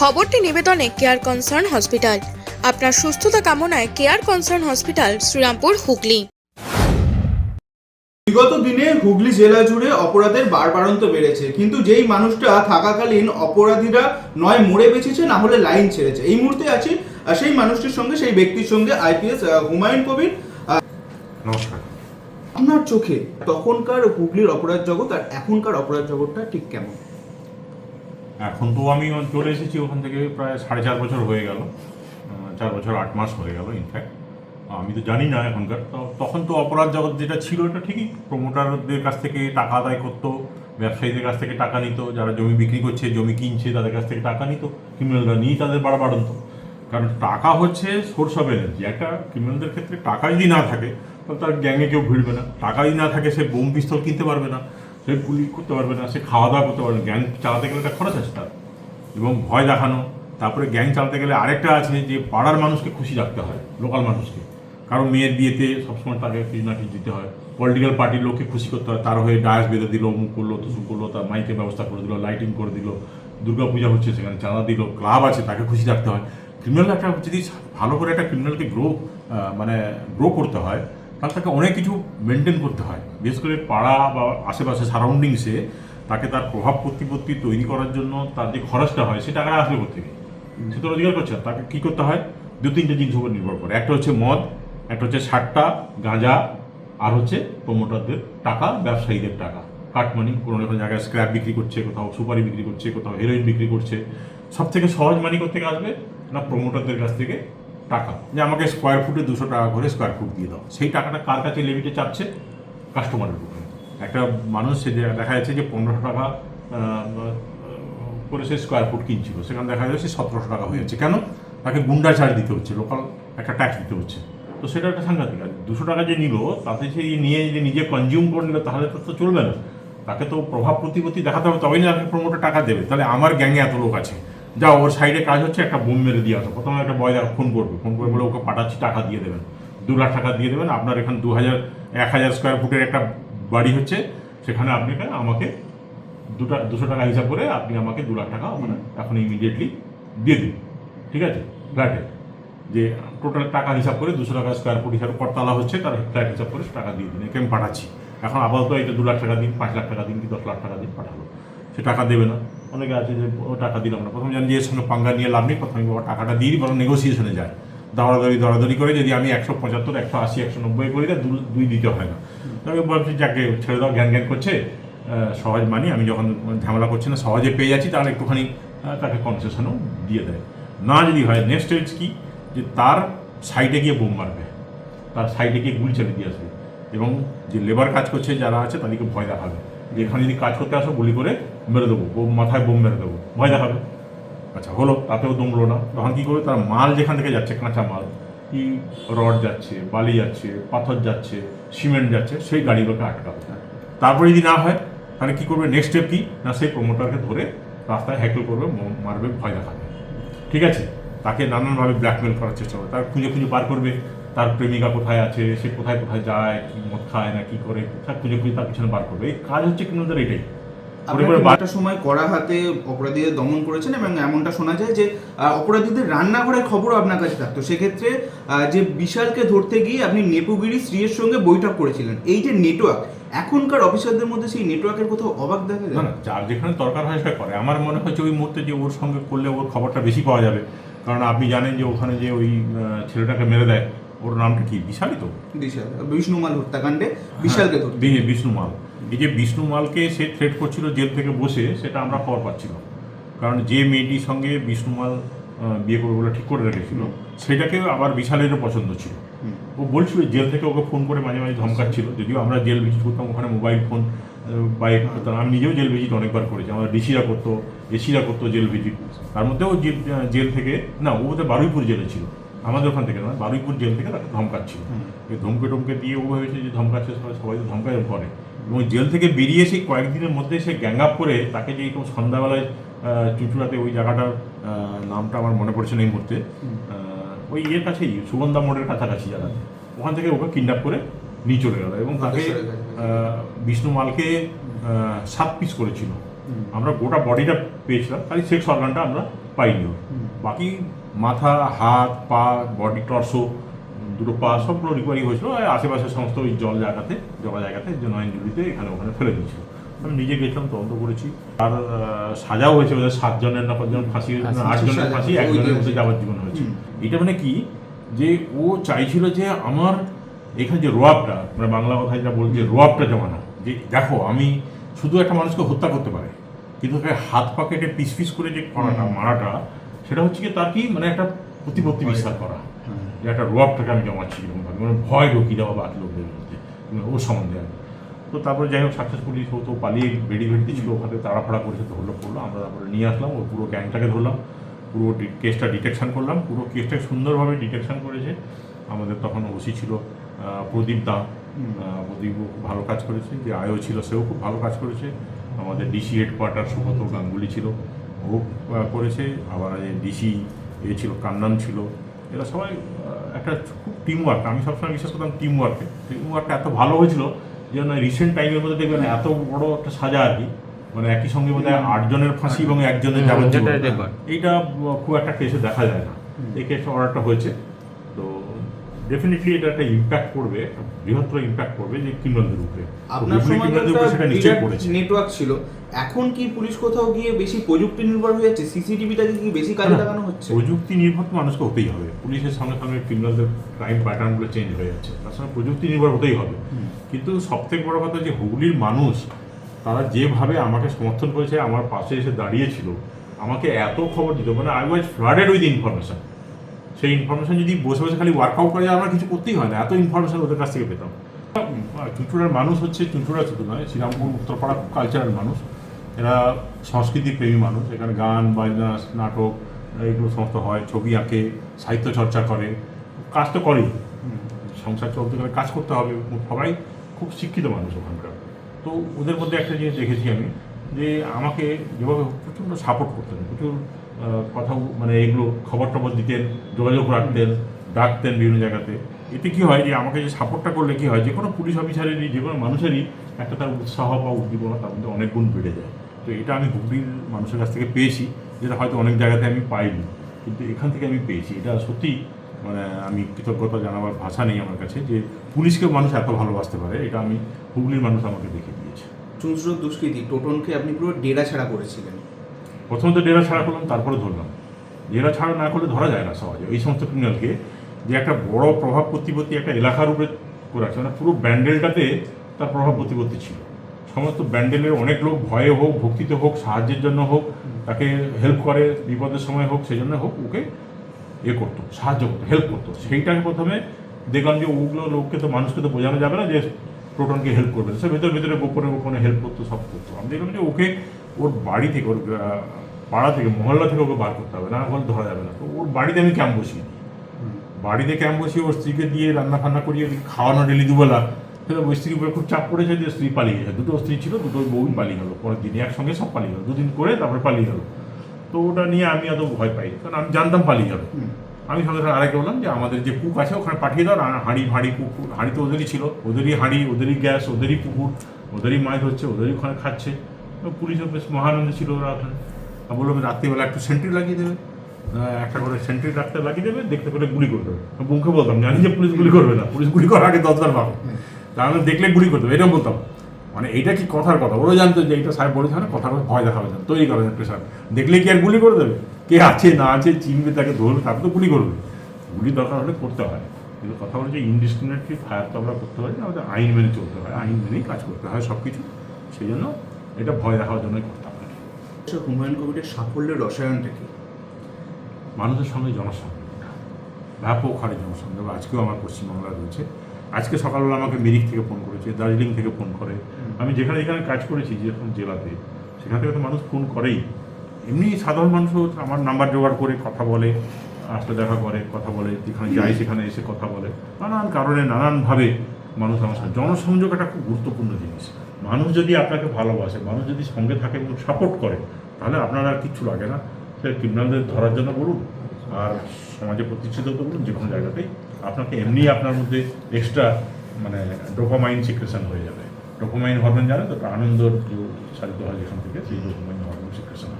খবরটি নিবেদনে care concern hospital আপনার সুস্থতা কামনায় care concern hospital Serampore Hooghly. বিগত দিনে হুগলি জেলা জুড়ে অপরাধের বাড়বাড়ন্ত বেড়েছে কিন্তু যেই মানুষটা থাকাকালীন অপরাধীরা নয় মরে বেঁচেছে না হলে লাইন ছেড়েছে। এই মুহূর্তে আছি সেই মানুষটির সঙ্গে সেই ব্যক্তির সঙ্গে আইপিএস হুমায়ুন কবির। নমস্কার। আপনার চোখে তখনকার হুগলির অপরাধ জগৎ আর এখনকার অপরাধ জগৎটা ঠিক কেমন? এখন তো আমি চলে এসেছি ওখান থেকে প্রায় সাড়ে চার বছর হয়ে গেল। চার বছর, আট মাস হয়ে গেল ইনফ্যাক্ট আমি তো জানি না এখনকার। তখন তো অপরাধ জগৎ যেটা ছিল, এটা ঠিকই। প্রমোটারদের কাছ থেকে টাকা আদায় করতো, ব্যবসায়ীদের কাছ থেকে টাকা নিত, যারা জমি বিক্রি করছে, জমি কিনছে, তাদের কাছ থেকে টাকা নিত। ক্রিমিনালরা নিয়েই তাদের বাড়া বাড়ন্ত। কারণ টাকা হচ্ছে সোর্স অফ এনার্জি একটা ক্রিমিনালদের ক্ষেত্রে টাকা যদি না থাকে, তাহলে তার গ্যাংয়ে কেউ ভিড়বে না। টাকা যদি না থাকে, সে বোম পিস্তল কিনতে পারবে না। সে গুলি করতে পারবে না, সে খাওয়া দাওয়া করতে পারবে না, গ্যাং চালাতে গেলে একটা খরচ আছে তার। এবং ভয় দেখানো, তারপরে গ্যাং চালাতে গেলে আরেকটা আছে যে পাড়ার মানুষকে খুশি রাখতে হয়, লোকাল মানুষকে। কারণ মেয়ের বিয়েতে সবসময় তাকে কিছু না কিছু দিতে হয়। পলিটিক্যাল পার্টির লোককে খুশি করতে হয়, তার হয়ে ডায়াস বেঁধে দিল অমুক করল তসুক করল, তার মাইকের ব্যবস্থা করে দিল লাইটিং করে দিল, দুর্গা পূজা হচ্ছে সেখানে, চাঁদা দিল ক্লাব আছে, তাকে খুশি রাখতে হয়। ক্রিমিনাল একটা, যদি ভালো করে একটা ক্রিমিনালকে গ্রো মানে গ্রো করতে হয় তাহলে তাকে অনেক কিছু মেনটেন করতে হয়। বিশেষ করে পাড়া বা আশেপাশে সারাউন্ডিংসে তাকে তার প্রভাব প্রতিপত্তি তৈরি করার জন্য তার যে খরচটা হয় সে টাকাটা আসবে কোথেকে সে তো রোজগার করছে। তাকে কী করতে হয়? দু তিনটে জিনিস উপর নির্ভর করে। একটা হচ্ছে মদ, একটা হচ্ছে সাট্টা গাঁজা, আর হচ্ছে প্রমোটারদের টাকা, ব্যবসায়ীদের টাকা। কাটমানি কোনো কোনো জায়গায় স্ক্র্যাপ বিক্রি করছে, কোথাও সুপারি বিক্রি করছে, কোথাও হেরোইন বিক্রি করছে। সব থেকে সহজ মানি থেকে আসবে? না প্রমোটারদের কাছ থেকে টাকা। যে আমাকে স্কোয়ার ফুটে দুশো টাকা করে স্কোয়ার ফুট দিয়ে দাও। সেই টাকাটা কার কাছে লিমিটে চাচ্ছে? কাস্টমারের উপরে। একটা মানুষ সে দেখা যাচ্ছে যে পনেরোশো টাকা করে সে স্কোয়ার ফুট কিনছিল। সেখানে দেখা যাচ্ছে সতেরোশো টাকা হয়ে যাচ্ছে। কেন? তাকে গুন্ডা ছাড় দিতে হচ্ছে লোকাল একটা ট্যাক্স দিতে হচ্ছে। তো সেটা একটা সাংঘাতিক আর দুশো টাকা যে নিল, তাতে সে নিয়ে যদি নিজে কনজিউম করে নিল, তাহলে তো তো চলবে না। তাকে তো প্রভাব প্রতিপত্তি দেখাতে হবে, তবেই না তাকে প্রমোটার টাকা দেবে। তাহলে আমার গ্যাংয়ে এত লোক আছে। যা ওর সাইডে কাজ হচ্ছে, একটা বোম মেরে দিয়ে আসো। প্রথমে একটা বয় ফোন করবে। ফোন করে বলে ওকে পাঠাচ্ছি, টাকা দিয়ে দেবেন। দু লাখ টাকা দিয়ে দেবেন। আপনার এখানে দু হাজার, এক হাজার স্কোয়ার ফুটের একটা বাড়ি হচ্ছে। সেখানে আপনি আমাকে দুটা, দুশো টাকা হিসাব করে আপনি আমাকে দু লাখ টাকা মানে এখন ইমিডিয়েটলি দিয়ে দিন। ঠিক আছে? ফ্ল্যাটে যে টোটাল টাকা হিসাব করে দুশো টাকা স্কোয়ার ফুট হিসাবে করতালা হচ্ছে, তার ফ্ল্যাট হিসাব করে টাকা দিয়ে দিন। একে আমি পাঠাচ্ছি। এখন আপাতত এটা দু লাখ টাকা দিন, পাঁচ লাখ টাকা দিন কি দশ লাখ টাকা দিন পাঠালো? সে টাকা দেবে না। অনেকে আছে যে ও টাকা দিলাম না। প্রথম জানি যে এর সঙ্গে পাঙ্গা নিয়ে লাভ নেই। প্রথমে বাবা টাকাটা দিই বরং নেগোসিয়েশনে যায়। দৌড়াদৌড়ি দৌড়াদৌড়ি করে যদি আমি একশো পঁচাত্তর একশো আশি একশো নব্বই করি তা দু- দুই দিতে হয় না। তবে ভাবছি যাকে ছেড়ে দাও জ্ঞান জ্ঞান করছে সহজ মানি আমি যখন ঝামেলা করছি না সহজে পেয়ে যাচ্ছি তাহলে একটুখানি তাকে কনসেশনও দিয়ে দেয়। না যদি হয় নেক্সট স্টেজ কি? যে তার সাইডে গিয়ে বোম মারবে। তার সাইডে গিয়ে গুলি চালিয়ে দিয়ে আসবে। এবং যে লেবার কাজ করছে যারা আছে তাদেরকে ভয় দেখাবে। যে এখানে যদি কাজ করতে আসো গুলি করে মেরে দেবো বোম মাথায় বোম মেরে দেবো। ভয় দেখাবে? আচ্ছা হলো, তাতেও দমলো না। তখন কী করবে? তার মাল যেখান থেকে যাচ্ছে, কাঁচা মাল। কি রড যাচ্ছে, বালি যাচ্ছে, পাথর যাচ্ছে, সিমেন্ট যাচ্ছে, সেই গাড়িগুলোকে আটকাবে। তারপরে যদি না হয়, তাহলে কী করবে? নেক্সট স্টেপ কি? না, সেই প্রমোটারকে ধরে রাস্তায় হ্যাকেল করবে মারবে, ভয় দেখাবে। ঠিক আছে? তাকে নানানভাবে ব্ল্যাকমেল করার চেষ্টা করবে। তার খুঁজে খুঁজে বার করবে। তার প্রেমিকা কোথায় আছে? সে কোথায় কোথায় যায়? কি মদ খায় না, কি করে? সব খুঁজে খুঁজে তার পিছনে বার করবে। এই কাজ হচ্ছে কিন্তু এটাই। একটা সময় কড়া হাতে অপরাধীদের দমন করেছেন এবং এমনটা শোনা যায় যে অপরাধীদের রান্নাঘরের খবরও আপনার কাছে থাকতো। সেক্ষেত্রে যে বিশালকে ধরতে গিয়ে আপনি নেপুগিরি স্ত্রীর সঙ্গে বৈঠক করেছিলেন এই যে নেটওয়ার্ক এখনকার অফিসারদের মধ্যে সেই নেটওয়ার্কের কোথাও অবাক দেখা যায়? না যার যেখানে দরকার হয় সেটা করে। আমার মনে হচ্ছে ওই মুহূর্তে যে ওর সঙ্গে করলে ওর খবরটা বেশি পাওয়া যাবে। কারণ আপনি জানেন যে ওখানে যে ওই ছেলেটাকে মেরে দেয় ওর নামটা কি? বিশালই তো? বিশাল। বিষ্ণুমাল হত্যাকাণ্ডে বিশালকে ধরতে বি- বিষ্ণু মাল এই যে বিষ্ণু মালকে সে থ্রেট করছিল জেল থেকে বসে সেটা আমরা খবর পাচ্ছিলাম। কারণ যে মেয়েটির সঙ্গে বিষ্ণু মাল বিয়ে করবে বলে ঠিক করে রেখেছিল সেটাকেও আবার বিশালেরও পছন্দ ছিল। ও বলছিল জেল থেকে ওকে ফোন করে মাঝে মাঝে ধমকাচ্ছিল যদিও আমরা জেল ভিজিট করতাম ওখানে মোবাইল ফোন বাইক করতাম। আমি নিজেও জেল ভিজিট অনেকবার করেছি আমার ডিসিরা করতো এসিরা করতো জেল ভিজিট। তার মধ্যেও জেল জেল থেকে না ও ওদের বারুইপুর জেলে ছিল আমাদের ওখান থেকে না বারুইপুর জেল থেকে তাকে ধমকাচ্ছিল। ধমকে টমকে দিয়ে ও ভেবেছে যে ধমকাচ্ছে সবাই সবাই তো ধমকায় করে। এবং জেল থেকে বেরিয়ে সেই কয়েকদিনের মধ্যে সে গ্যাং আপ করে তাকে যে এরকম সন্ধ্যাবেলায় চুঁচুড়াতে ওই জায়গাটার নামটা আমার মনে পড়ছে না এই মুহূর্তে। ওই ইয়ের কাছেই সুগন্ধা মোড়ের কাছাকাছি জায়গা। ওখান থেকে ওকে কিডন্যাপ করে নিয়ে চলে গেল এবং তাকে বিষ্ণু মালকে সাত পিস করেছিল। আমরা গোটা বডিটা পেয়েছিলাম খালি সেক্স অর্গানটা আমরা পাইনি। বাকি মাথা হাত পা বডি টর্সো দুটো পা সবগুলো রিকভারি হয়েছিল আর আশেপাশের সমস্ত ওই জল জায়গাতে জমা জায়গাতে যে নয়নজুলিতে এখানে ওখানে ফেলে দিয়েছিল। আমি নিজে গেছিলাম তদন্ত করেছি। আর সাজাও হয়েছে ওদের সাতজনের না পাঁচজন ফাঁসি হয়েছে না, ফাঁসি আটজনের ফাঁসি একজনের। মধ্যে যাবজ্জীবন হয়েছে। এটা মানে কি? যে ও চাইছিল যে আমার এখানে যে রোয়াবটা মানে বাংলা কথায় যা বলছে রোয়াবটা জমানো। যে দেখো আমি শুধু একটা মানুষকে হত্যা করতে পারে কিন্তু তাকে হাত পা কেটে পিস পিস করে যে করাটা মারাটা সেটা হচ্ছে কি তার কি? মানে একটা প্রতিপত্তি বিস্তার করা। যে একটা রোয়াবটাকে আমি জমাচ্ছি এরকম মানে ভয় ঢুকিয়ে দেওয়া বাকি লোকদের মধ্যে। মানে ওর সম্বন্ধে কি। তো তারপরে যাই হোক সাকসেসফুলি ও তো পালিয়ে বেড়ি ভেড়িতে ছিল ওখানে তাড়াফাড়া করেছে ধরলো পড়ল আমরা তারপরে নিয়ে আসলাম ও পুরো গ্যাংটাকে ধরলাম পুরো কেসটা ডিটেকশন করলাম। পুরো কেসটা সুন্দরভাবে ডিটেকশন করেছে। আমাদের তখন ওসি ছিল প্রদীপ। আহ, প্রদীপ খুব ভালো কাজ করেছে। যে আয়ও ছিল সেও খুব ভালো কাজ করেছে। আমাদের ডিসি হেডকোয়ার্টার সুব্রত গাঙ্গুলি ছিল ও করেছে। আবার ডিসি এ ছিল কান্নান ছিল। এরা সবাই একটা খুব টিম ওয়ার্ক আমি সবসময় বিশ্বাস করতাম টিম ওয়ার্কে টিম ওয়ার্কটা এত ভালো হয়েছিল যে রিসেন্ট টাইমের মধ্যে দেখবেন এত বড় একটা সাজা আর কি। মানে একই সঙ্গে বোধ হয় আটজনের ফাঁসি এবং একজনের যাবজ্জীবন। এইটা খুব একটা কেসে দেখা যায় না। এই কেসটা অর্ডারটা হয়েছে। ডেফিনেটলি এটা একটা ইম্প্যাক্ট করবে বৃহত্তর ইম্প্যাক্ট করবে যে কিংবদন্তির উপরে আপনার সময় নেটওয়ার্ক ছিল। এখন কি পুলিশ কোথাও গিয়ে বেশি প্রযুক্তি নির্ভর হয়ে যাচ্ছে? সিসিটিভিটাকে কি বেশি কাজে লাগানো হচ্ছে? প্রযুক্তি নির্ভর তো মানুষকে হতেই হবে। পুলিশের সঙ্গে সঙ্গে ক্রিমিনালদের ক্রাইম প্যাটার্নগুলো চেঞ্জ হয়ে যাচ্ছে। তার সঙ্গে প্রযুক্তি নির্ভর হতেই হবে। কিন্তু সবথেকে বড় কথা যে হুগলির মানুষ তারা যেভাবে আমাকে সমর্থন করেছে আমার পাশে এসে দাঁড়িয়েছিল আমাকে এত খবর দিত। মানে I was flooded with information সেই ইনফরমেশন যদি বসে বসে খালি ওয়ার্কআউট করে যায় আমার কিছু করতেই হয় না। এত ইনফরমেশন ওদের কাছ থেকে পেতাম। চুঁচুড়ার মানুষ হচ্ছে চুঁচুড়া শুধু নয়, শ্রীরামপুর, উত্তরপাড়া খুব কালচারাল মানুষ। এরা সংস্কৃতি প্রেমী মানুষ। এখানে গান, বাজনা, নাটক এগুলো সমস্ত হয়। ছবি আঁকে, সাহিত্য চর্চা করে। কাজ তো করেই। সংসার চলতে গেলে কাজ করতে হবে। সবাই খুব শিক্ষিত মানুষ ওখানকার। তো ওদের মধ্যে একটা জিনিস দেখেছি আমি, যে আমাকে যেভাবে প্রচণ্ড সাপোর্ট করতেন, প্রচুর কথা মানে এগুলো খবর টবর দিতেন, যোগাযোগ রাখতেন, ডাকতেন বিভিন্ন জায়গাতে। এতে কি হয় যে, আমাকে যে সাপোর্টটা করলে কি হয়, যে কোনো পুলিশ অফিসারেরই, যে কোনো মানুষেরই একটা তার উৎসাহ বা উদ্দীপনা তার মধ্যে অনেক গুণ বেড়ে যায়। তো এটা আমি হুগলির মানুষের কাছ থেকে পেয়েছি, যেটা হয়তো অনেক জায়গাতে আমি পাইনি, কিন্তু এখান থেকে আমি পেয়েছি। এটা সত্যি মানে আমি কৃতজ্ঞতা জানাবার ভাষা নেই আমার কাছে যে পুলিশকে মানুষ এত ভালোবাসতে পারে, এটা আমি হুগলির মানুষ আমাকে দেখে দিয়েছে। চুঁচুড়োর দুষ্কৃতী, টোটনকে আপনি পুরো ডেরা ছাড়া করেছিলেন। প্রথমত ডেরা ছাড়া করলাম, তারপরে ধরলাম। ডেরা ছাড়া না করলে ধরা যায় না সহজে। এই সমস্ত ক্রিমিনালকে যে একটা বড় প্রভাব প্রতিপত্তি একটা এলাকার উপরে করে আছে মানে পুরো ব্যান্ডেলটাতে তার প্রভাব প্রতিপত্তি ছিল। সমস্ত ব্যান্ডেলের অনেক লোক ভয়ে হোক, ভক্তিতে হোক, সাহায্যের জন্য হোক, তাকে হেল্প করে, বিপদের সময় হোক সেই জন্য হোক, ওকে এ করতো, সাহায্য করতো হেল্প করতো। সেইটাকে প্রথমে দেখলাম যে ওগুলো লোককে তো, মানুষকে তো বোঝানো যাবে না যে প্রোটনকে হেল্প করবে। সে ভেতরে ভেতরে গোপনে গোপনে হেল্প করতো, সব করতো। আমি দেখলাম যে ওকে ওর বাড়ি থেকে ওর পাড়া থেকে মহল্লা থেকে ওকে বার করতে হবে না হলে ধরা যাবে না। তো ওর বাড়িতে আমি ক্যাম্প বসিয়ে দিই। বাড়িতে ক্যাম্প বসিয়ে ওর স্ত্রীকে দিয়ে রান্না ফান্না করিয়ে খাওয়ানো ডেলি দুবেলা। সেটা ওই স্ত্রীর উপরে খুব চাপ পড়েছে যে স্ত্রী পালিয়ে গেছে। দুটো স্ত্রী ছিল দুটো বউ পালিয়ে গেলো। পরের দিন একসঙ্গে সব পালিয়ে গেলো। দুদিন করে তারপরে পালিয়ে গেলো। তো ওটা নিয়ে আমি এত ভয় পাই। কারণ আমি জানতাম পালিয়ে যাবে। আমি সঙ্গে সঙ্গে আরেকটা বললাম যে আমাদের যে কুক আছে ওখানে পাঠিয়ে দাও। আর হাঁড়ি ভাঁড়ি কুকুর হাঁড়ি তো ওদেরই ছিল। ওদেরই হাঁড়ি ওদেরই গ্যাস ওদেরই পুকুর ওদেরই মাছ ধরছে ওদেরই ওখানে খাচ্ছে। পুলিশও বেশ মহানন্দে ছিল ওরা ওখানে। বলল রাত্রিবেলা একটু সেন্ট্রি লাগিয়ে দেবে। একটা করে সেন্ট্রি রাখতে লাগিয়ে দেবে, দেখতে পেলে গুলি করে দেবে। মুখে বলতাম, জানি যে পুলিশ গুলি করবে না, পুলিশ গুলি করার আগে দশবার ভাবো তাহলে দেখলে গুলি করতে হবে এটা বলতাম। মানে এইটা কি কথার কথা? ওরা জানতো যে এইটা সাহেব বলেছে না কথার কথা ভয় দেখাবে না, তৈরি করা যায় প্রেশার দেখলে কি আর গুলি করে দেবে? কে আছে, না আছে, চিনবে তাকে, ধরবে, তাকে তো গুলি করবে। গুলি দরকার হলে করতে হয়। কিন্তু কথা হচ্ছে ইনডিসক্রিমিনেটলি ফায়ার তো আমরা করতে পারি না, আমাদের আইন মেনে চলতে হয়। আইন মেনেই কাজ করতে হয় সব কিছু সেই জন্য এটা ভয় দেখাবার জন্যই করতাম। আর কি। হুমায়ুন কবিরের সাফল্যের রসায়নটা কি? মানুষের সঙ্গে জনসংযোগটা ব্যাপক হারে জনসংযোগ আজকেও আমার পশ্চিমবাংলা রয়েছে। আজকে সকালবেলা আমাকে মিরিক থেকে ফোন করেছে দার্জিলিং থেকে ফোন করে। আমি যেখানে যেখানে কাজ করেছি যেরকম জেলাতে সেখান থেকে তো মানুষ ফোন করেই। এমনি সাধারণ মানুষও আমার নাম্বার জোগাড় করে কথা বলে আসলে দেখা করে কথা বলে যেখানে যাই সেখানে এসে কথা বলে। নানান কারণে নানানভাবে মানুষ আমার জনসংযোগ একটা খুব গুরুত্বপূর্ণ জিনিস। মানুষ যদি আপনাকে ভালোবাসে, মানুষ যদি সঙ্গে থাকে এবং সাপোর্ট করে, তাহলে আপনার আর কিচ্ছু লাগে না। সে ক্রিমিনালদের ধরার জন্য বলুন, আর সমাজে প্রতিষ্ঠিত বলুন যে কোনো জায়গাতেই। আপনাকে এমনি আপনার মধ্যে এক্সট্রা মানে ডোপামাইন সিক্রেশন হয়ে যাবে। ডোপামাইন হরমোন জানে তো আনন্দ সারিত হয় যেখান থেকে, সেই ডোপামাইন হরমোন সিক্রেশন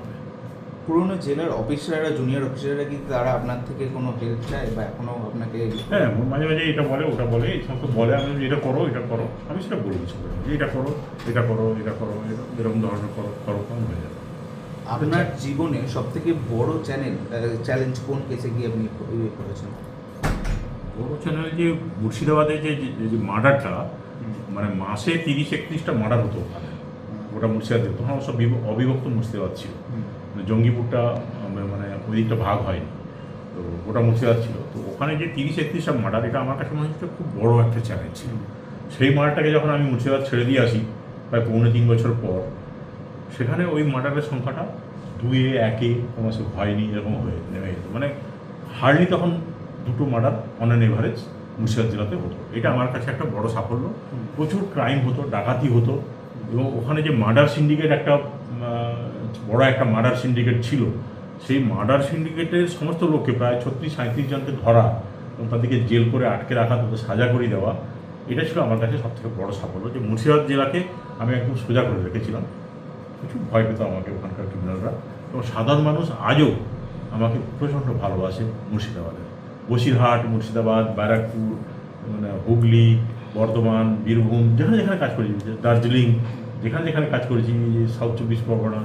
পুরনো জেলার অফিসাররা জুনিয়র অফিসাররা কি তারা আপনার থেকে কোনো হেল্প চায় বা এখনও আপনাকে হ্যাঁ মাঝে মাঝে এটা বলে ওটা বলে এই সমস্ত বলে আমি এটা করো এটা করো। আমি সেটা বলে দিচ্ছি যে এটা করো এটা করো এটা করো এরকম ধরনের করো করো কম হয়ে যাবে। আপনার জীবনে সব থেকে বড় চ্যানেল চ্যালেঞ্জ কোন কেসে গিয়ে আপনি ইয়ে করেছেন? বড় চ্যানেল যে মুর্শিদাবাদে যে যে- মার্ডারটা মানে মাসে তিরিশ একত্রিশটা মার্ডার হতো ওখানে ওটা মুর্শিদাবাদে তখন সব অবিভক্ত মুর্শিদাবাদ ছিল। জঙ্গিপুরটা মানে ওই দিকটা ভাগ হয়নি। তো ওটা মুর্শিদাবাদ ছিল। তো ওখানে যে তিরিশ একত্রিশটা মার্ডার এটা আমার কাছে মনে হচ্ছে খুব বড় একটা চ্যালেঞ্জ ছিল। সেই মার্ডারটাকে যখন আমি মুর্শিদাবাদ ছেড়ে দিয়ে আসি, প্রায় পৌনে তিন বছর পর, সেখানে ওই মার্ডারের সংখ্যাটা দুয়ে, একে ক্রমশ হয়নি, এরকম হয়ে নেমে যেত মানে হার্ডলি তখন দুটো murder on an average Murshidabad জেলাতে হতো। এটা আমার কাছে একটা বড় সাফল্য। প্রচুর ক্রাইম হতো, ডাকাতি হতো। এবং ওখানে যে মার্ডার সিন্ডিকেট একটা বড় একটা মার্ডার সিন্ডিকেট ছিল। সেই মার্ডার সিন্ডিকেটের সমস্ত লোককে প্রায় ছত্রিশ সাঁত্রিশ জনকে ধরা এবং তাদেরকে জেল করে আটকে রাখা, তাদের সাজা করে দেওয়া, এটা ছিল আমার কাছে সবথেকে বড় সাফল্য যে মুর্শিদাবাদ জেলাকে আমি একদম সোজা করে রেখেছিলাম। কিছু ভয় পেত আমাকে ওখানকার ক্রিমিনালরা এবং সাধারণ মানুষ আজও আমাকে প্রচণ্ড ভালোবাসে মুর্শিদাবাদে। বসিরহাট, মুর্শিদাবাদ, ব্যারাকপুর মানে হুগলি, বর্ধমান, বীরভূম, যেখানে যেখানে কাজ করেছি দার্জিলিং যেখানে যেখানে কাজ করেছি সাউথ চব্বিশ পরগনা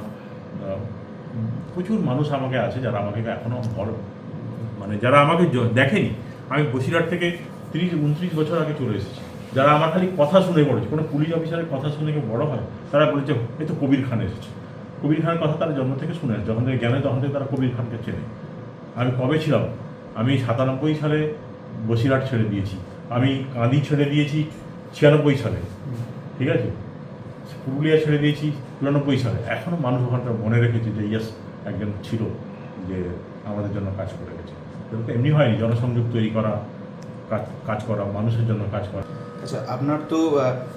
প্রচুর মানুষ আমাকে আছে যারা আমাকে এখনও বড় মানে যারা আমাকে দেখেনি। আমি বসিরহাট থেকে তিরিশ, উনত্রিশ বছর আগে চলে এসেছি। যারা আমার খালি কথা শুনে বলেছে, কোনো পুলিশ অফিসারের কথা শুনে কেউ বড় হয়, তারা বলেছে এই তো কবির খান এসেছে। কবির খানের কথা তারা জন্ম থেকে শুনে। যখন থেকে জ্ঞানে তখন থেকে তারা কবির খানকে চেনে। আমি কবে ছিলাম? আমি সাতানব্বই সালে বসিরহাট ছেড়ে দিয়েছি। আমি কাঁদি ছেড়ে দিয়েছি ছিয়ানব্বই সালে। ঠিক আছে? পুরুলিয়া ছেড়ে দিয়েছি চুরানব্বই সালে। এখনও মানুষ ওখানটা মনে রেখেছে যে ইয়াস একজন ছিল যে আমাদের জন্য কাজ করে গেছে। এমনি হয়নি জনসংযোগ তৈরি করা কাজ করা মানুষের জন্য কাজ করা। আচ্ছা আপনার তো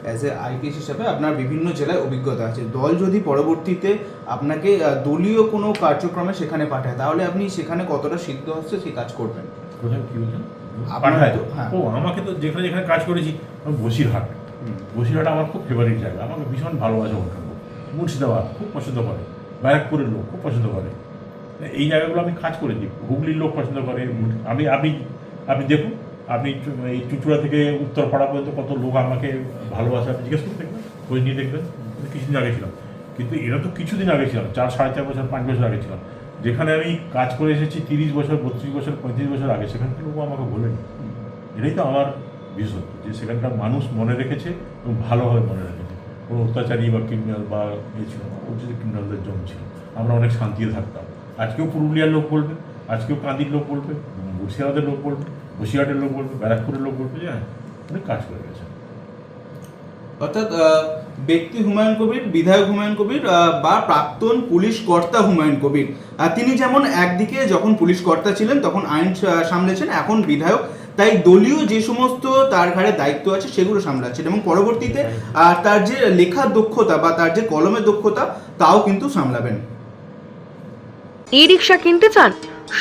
অ্যাজ এ আইপিএস হিসাবে আপনার বিভিন্ন জেলায় অভিজ্ঞতা আছে। দল যদি পরবর্তীতে আপনাকে দলীয় কোনো কার্যক্রমে সেখানে পাঠায় তাহলে আপনি সেখানে কতটা সিদ্ধ হচ্ছে সেই কাজ করবেন? কোথায় কী বলছেন? হ্যাঁ। ও আমাকে তো যেখানে যেখানে কাজ করেছি আমি বসিরহাট। বসিরহাট আমার খুব ফেভারিট জায়গা। আমাকে ভীষণ ভালোবাসে লোক। মুর্শিদাবাদ খুব পছন্দ করে। ব্যারাকপুরের লোক খুব পছন্দ করে। এই জায়গাগুলো আমি কাজ করেছি। হুগলির লোক পছন্দ করে। আমি আমি আপনি দেখুন আপনি এই চুচুড়া থেকে উত্তরপাড়া পর্যন্ত কত লোক আমাকে ভালোবাসে। আপনি জিজ্ঞেস করে দেখবেন, খোঁজ নিয়ে দেখবেন। কিছুদিন আগে ছিলাম। কিন্তু এরা তো কিছুদিন আগে ছিলাম। চার, সাড়ে চার বছর, পাঁচ বছর আগে ছিলাম। যেখানে আমি কাজ করে এসেছি তিরিশ বছর, বত্রিশ বছর, পঁয়ত্রিশ বছর আগে সেখানকার লোক আমাকে বলেনি। এটাই তো আমার বিশেষত্ব যে সেখানকার মানুষ মনে রেখেছে এবং ভালোভাবে মনে রেখেছে। কোনো অত্যাচারী বা ক্রিমিনাল বা এ ছিল যদি ক্রিমিনালদের জন্য ছিল। আমরা অনেক শান্তিতে থাকতাম। আজকেও পুরুলিয়ার লোক বলবে, আজকেও কাঁদির লোক বলবে, মুর্শিদাবাদের লোক বলবে, বসিরহাটের লোক বলবে, ব্যারাকপুরের লোক বলবে যে হ্যাঁ অনেক কাজ করে গেছে। অর্থাৎ ব্যক্তি হুমায়ুন কবির, বিধায়ক হুমায়ুন কবির বা প্রাক্তন পুলিশ কর্তা হুমায়ুন কবির। তিনি যেমন একদিকে যখন পুলিশ কর্তা ছিলেন, তখন আইন সামলেছেন, এখন বিধায়ক তাই দলীয় যে সমস্ত তার ঘাড়ে দায়িত্ব আছে সেগুলো সামলাচ্ছেন এবং পরবর্তীতে আর তার যে লেখার দক্ষতা বা তার যে কলমের দক্ষতা তাও কিন্তু সামলাবেন। ই রিক্সা কিনতে চান?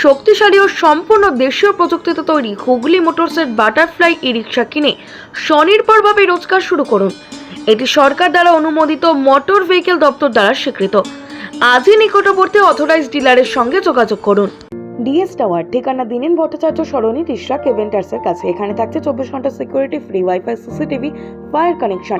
শক্তিশালী ও সম্পূর্ণ দেশীয় প্রযুক্তিতে তৈরি হুগলি মোটরসের বাটারফ্লাই ই রিক্সা কিনে স্বনির্ভরভাবে রোজগার শুরু করুন। এটি সরকার দ্বারা অনুমোদিত মোটর ভেহিকেল দপ্তর দ্বারা স্বীকৃত। আজই নিকটবর্তী অথরাইজ ডিলারের সঙ্গে যোগাযোগ করুন। ডিএস টাওয়ার, ঠিকানা দিনেন ভট্টাচার্য সরণি তিশরা কেভেন্টার্সের কাছে। এখানে থাকছে চব্বিশ ঘণ্টা security free wifi CCTV fire connection